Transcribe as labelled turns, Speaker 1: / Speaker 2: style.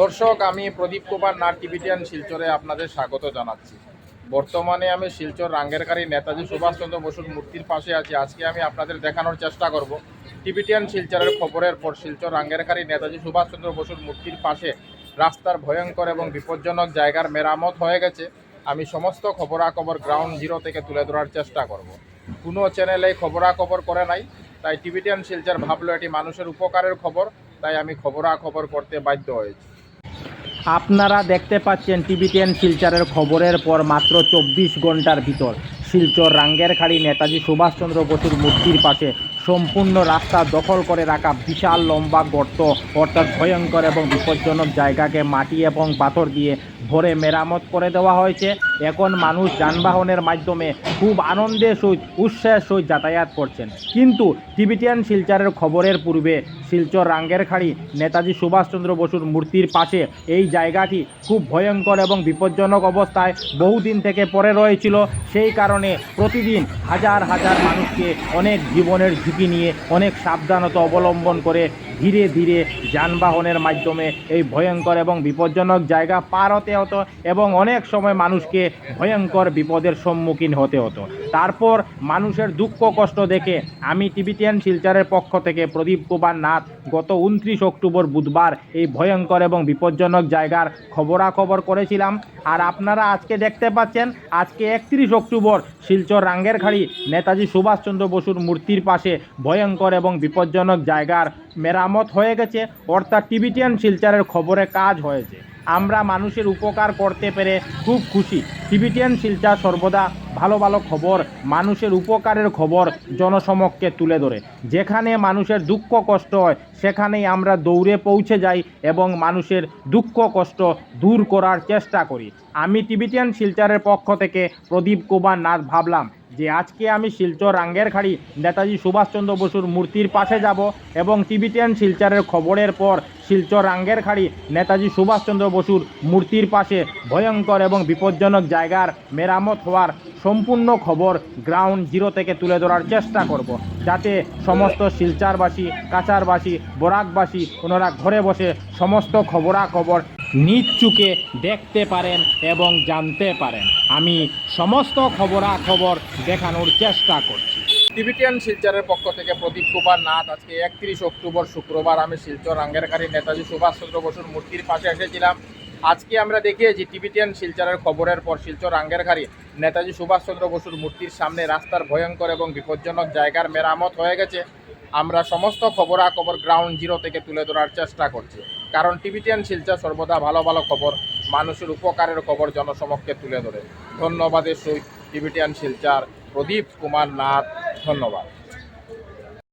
Speaker 1: দর্শক, আমি প্রদীপ কুমার, নাট টিভিটিয়ান শিলচরে আপনাদের স্বাগত জানাচ্ছি। বর্তমানে আমি শিলচর রাঙ্গেরকারী নেতাজি সুভাষচন্দ্র বসুর মূর্তির পাশে আছি। আজকে আমি আপনাদের দেখানোর চেষ্টা করব। টিভিটিয়ান শিলচরের খবরের পর শিলচর রাঙ্গেরকারী নেতাজি সুভাষচন্দ্র বসুর মূর্তির পাশে রাস্তার ভয়ঙ্কর এবং বিপজ্জনক জায়গার মেরামত হয়ে গেছে। আমি সমস্ত খবরাখবর গ্রাউন্ড জিরো থেকে তুলে ধরার চেষ্টা করব। কোনো চ্যানেলে খবরাখবর করে নাই, তাই টিভিটিয়ান শিলচর ভাবলো এটি মানুষের উপকারের খবর, তাই আমি খবরাখবর করতে বাধ্য হয়েছি।
Speaker 2: আপনারা দেখতে পাচ্ছেন টিভি টেন শিলচরের খবরের পর মাত্র চব্বিশ ঘণ্টার ভিতর। শিলচর রাঙ্গেরখাড়ি নেতাজি সুভাষচন্দ্র বসুর মূর্তির পাশে সম্পূর্ণ রাস্তা দখল করে রাখা বিশাল লম্বা গর্ত, অর্থাৎ ভয়ঙ্কর এবং বিপজ্জনক জায়গাকে মাটি এবং পাথর দিয়ে ভরে মেরামত করে দেওয়া হয়েছে। এখন মানুষ যানবাহনের মাধ্যমে খুব আনন্দের সহিত উৎসাহের সহিত যাতায়াত করছেন। কিন্তু টিবিটিয়ান শিলচরের খবরের পূর্বে শিলচর রাঙ্গেরখাড়ি নেতাজি সুভাষচন্দ্র বসুর মূর্তির পাশে এই জায়গাটি খুব ভয়ঙ্কর এবং বিপজ্জনক অবস্থায় বহুদিন থেকে পরে রয়েছিল। সেই কারণে প্রতিদিন হাজার হাজার মানুষকে অনেক জীবনের ঝুঁকি নিয়ে অনেক সাবধানতা অবলম্বন করে ধীরে ধীরে যানবাহনের মাধ্যমে এই ভয়ঙ্কর এবং বিপজ্জনক জায়গা পার হতে হতো এবং অনেক সময় মানুষকে ভয়ঙ্কর বিপদের সম্মুখীন হতে হতো। তারপর মানুষের দুঃখ কষ্ট দেখে আমি টিবিটিয়ান শিলচরের পক্ষ থেকে প্রদীপ কুমার নাথ গত উনত্রিশ অক্টোবর বুধবার এই ভয়ঙ্কর এবং বিপজ্জনক জায়গার খবরাখবর করেছিলাম। আর আপনারা আজকে দেখতে পাচ্ছেন, আজকে একত্রিশ অক্টোবর শিলচর রাঙ্গেরখাড়ি নেতাজি সুভাষচন্দ্র বসুর মূর্তির পাশে ভয়ঙ্কর এবং বিপজ্জনক জায়গার মেরামত হয়ে গেছে। অর্থাৎ টিবিটিয়ান শিলচারের খবরে কাজ হয়েছে। আমরা মানুষের উপকার করতে পেরে খুব খুশি। টিবিটিয়ান শিলচর সর্বদা ভালো ভালো খবর, মানুষের উপকারের খবর জনসমক্ষে তুলে ধরে। যেখানে মানুষের দুঃখ কষ্ট হয়, সেখানেই আমরা দৌড়ে পৌঁছে যাই এবং মানুষের দুঃখ কষ্ট দূর করার চেষ্টা করি। আমি টিবিটিয়ান শিলচরের পক্ষ থেকে প্রদীপ কুমার নাথ ভাবলাম যে আজকে আমি শিলচর রাঙ্গেরখাড়ি নেতাজি সুভাষচন্দ্র বসুর মূর্তির পাশে যাব এবং টিবিটিয়ান শিলচরের খবরের পর শিলচর রাঙ্গেরখাড়ি নেতাজি সুভাষচন্দ্র বসুর মূর্তির পাশে ভয়ঙ্কর এবং বিপজ্জনক জায়গার মেরামত হওয়ার সম্পূর্ণ খবর গ্রাউন্ড জিরো থেকে তুলে ধরার চেষ্টা করব। যাতে সমস্ত শিলচারবাসী কাচারবাসী বরাকবাসী ওনারা ঘরে বসে সমস্ত খবরাখবর নিজ চুকে দেখতে পারেন এবং জানতে পারেন। আমি সমস্ত খবরাখবর দেখানোর চেষ্টা করছি।
Speaker 1: টিভিটিয়ান শিলচরের পক্ষ থেকে প্রদীপ কুমার নাথ আজকে একত্রিশ অক্টোবর শুক্রবার আমি শিলচর রাঙ্গেরকারী নেতাজি সুভাষচন্দ্র বসুর মূর্তির পাশে এসেছিলাম। আজকে আমরা দেখিয়েছি টিভিটিয়ান শিলচরের খবরের পর শিলচর রাঙ্গেরখাড়ি নেতাজি সুভাষচন্দ্র বসুর মূর্তির সামনে রাস্তার ভয়ঙ্কর এবং বিপজ্জনক জায়গার মেরামত হয়ে গেছে। আমরা সমস্ত খবরাখবর গ্রাউন্ড জিরো থেকে তুলে ধরার চেষ্টা করছি। কারণ টিভিটিয়ান শিলচর সর্বদা ভালো ভালো খবর, মানুষের উপকারের খবর জনসমক্ষে তুলে ধরে। ধন্যবাদের সহিত টিভিটিয়ান শিলচর, প্রদীপ কুমার নাথ, ধন্যবাদ।